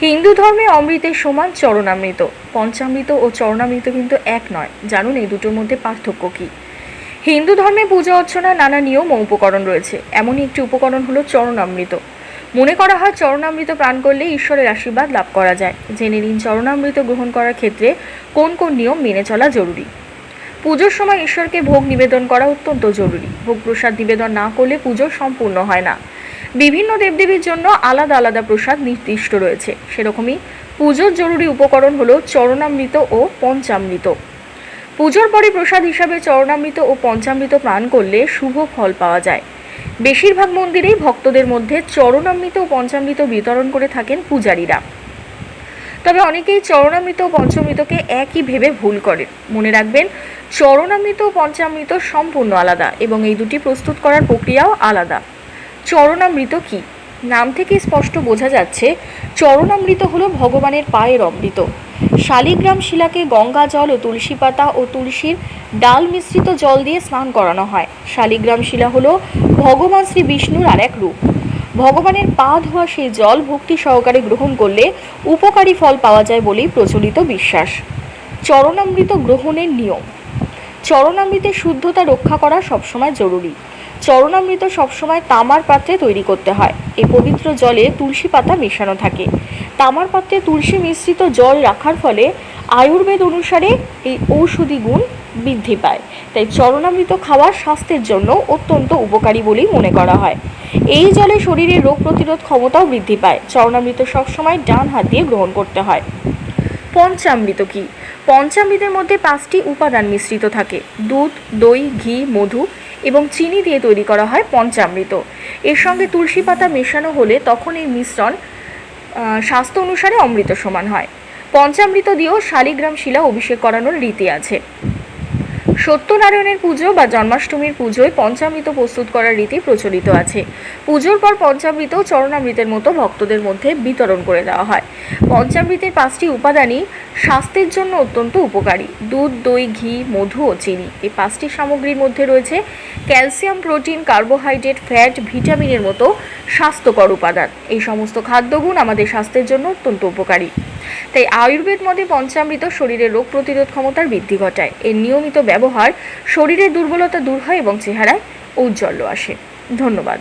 হিন্দু ধর্মে অমৃতের সমান চরণামৃত। পঞ্চামৃত ও চরণামৃত কিন্তু এক নয়। জানুন এই দুটোর মধ্যে পার্থক্য কী? হিন্দু ধর্মে পূজা অর্চনার নানা নিয়ম ও উপকরণ রয়েছে। এমনই একটি উপকরণ হলো চরণামৃত। মনে করা হয় চরণামৃত প্রাণ করলে ঈশ্বরের আশীর্বাদ লাভ করা যায়। জেনে নিন চরণামৃত গ্রহণ করার ক্ষেত্রে কোন কোন নিয়ম মেনে চলা জরুরি। পুজোর সময় ঈশ্বরকে ভোগ নিবেদন করা অত্যন্ত জরুরি। ভোগ প্রসাদ নিবেদন না করলে পুজো সম্পূর্ণ হয় না। বিভিন্ন দেবদেবীর জন্য আলাদা আলাদা প্রসাদ নির্দিষ্ট রয়েছে। সেরকমই পুজোর জরুরি উপকরণ হলো চরণামৃত ও পঞ্চামৃত। পুজোর পরে প্রসাদ হিসাবে চরণামৃত ও পঞ্চামৃত পান করলে শুভ ফল পাওয়া যায়। বেশিরভাগ মন্দিরেই ভক্তদের মধ্যে চরণামৃত ও পঞ্চামৃত বিতরণ করে থাকেন পূজারীরা। তবে অনেকেই চরণামৃত ও পঞ্চামৃতকে একই ভেবে ভুল করেন। মনে রাখবেন, চরণামৃত ও পঞ্চামৃত সম্পূর্ণ আলাদা এবং এই দুটি প্রস্তুত করার প্রক্রিয়াও আলাদা। চরণামৃত কি? নাম থেকে স্পষ্ট বোঝা যাচ্ছে, চরণামৃত হলো ভগবানের পায়ের অমৃত। শালিগ্রাম শিলাকে গঙ্গা জল ও তুলসী পাতা ও তুলসীর ডাল মিশ্রিত জল দিয়ে স্নান করানো হয়। শালিগ্রাম শিলা হলো ভগবান শ্রী বিষ্ণুর আর এক রূপ। ভগবানের পা ধোয়া সেই জল ভক্তি সহকারে গ্রহণ করলে উপকারী ফল পাওয়া যায় বলেই প্রচলিত বিশ্বাস। চরণামৃত গ্রহণের নিয়ম। চরণামৃতের শুদ্ধতা রক্ষা করা সবসময় জরুরি। চরণামৃত সবসময় তামার পাত্রে তৈরি করতে হয়। এই পবিত্র জলে তুলসী পাতা মেশানো থাকে। তামার পাত্রে তুলসী মিশ্রিত জল রাখার ফলে আয়ুর্বেদ অনুসারে এই ঔষধি গুণ বৃদ্ধি পায়। তাই চরণামৃত খাওয়া স্বাস্থ্যের জন্য অত্যন্ত উপকারী বলেই মনে করা হয়। এই জলে শরীরের রোগ প্রতিরোধ ক্ষমতাও বৃদ্ধি পায়। চরণামৃত সবসময় ডান হাত দিয়ে গ্রহণ করতে হয়। পঞ্চামৃত কি? পঞ্চামৃতের মধ্যে পাঁচটি উপাদান মিশ্রিত থাকে। দুধ, দই, ঘি, মধু এবং চিনি দিয়ে তৈরি করা হয় পঞ্চামৃত। এর সঙ্গে তুলসী পাতা মেশানো হলে তখন এই মিশ্রণ স্বাস্থ্য অনুসারে অমৃত সমান হয়। পঞ্চামৃত দিয়েও শালিগ্রাম শিলা অভিষেক করানোর রীতি আছে। সত্যনারায়ণের পুজো বা জন্মাষ্টমীর পুজোয় পঞ্চামৃত প্রস্তুত করার রীতি প্রচলিত আছে। পুজোর পর পঞ্চামৃত চরণামৃতের মতো ভক্তদের মধ্যে বিতরণ করে দেওয়া হয়। পঞ্চামৃতের পাঁচটি উপাদানই স্বাস্থ্যের জন্য অত্যন্ত উপকারী। দুধ, দই, ঘি, মধু ও চিনি। এই পাঁচটি সামগ্রীর মধ্যে রয়েছে ক্যালসিয়াম, প্রোটিন, কার্বোহাইড্রেট, ফ্যাট, ভিটামিনের মতো স্বাস্থ্যকর উপাদান। এই সমস্ত খাদ্যগুণ আমাদের স্বাস্থ্যের জন্য অত্যন্ত উপকারী। তাই আয়ুর্বেদ মতে পঞ্চামৃত শরীরের রোগ প্রতিরোধ ক্ষমতার বৃদ্ধি ঘটায়। এর নিয়মিত ব্যবহার শরীরের দুর্বলতা দূর হয় এবং চেহারায় ঔজ্জ্বল্য আসে। ধন্যবাদ।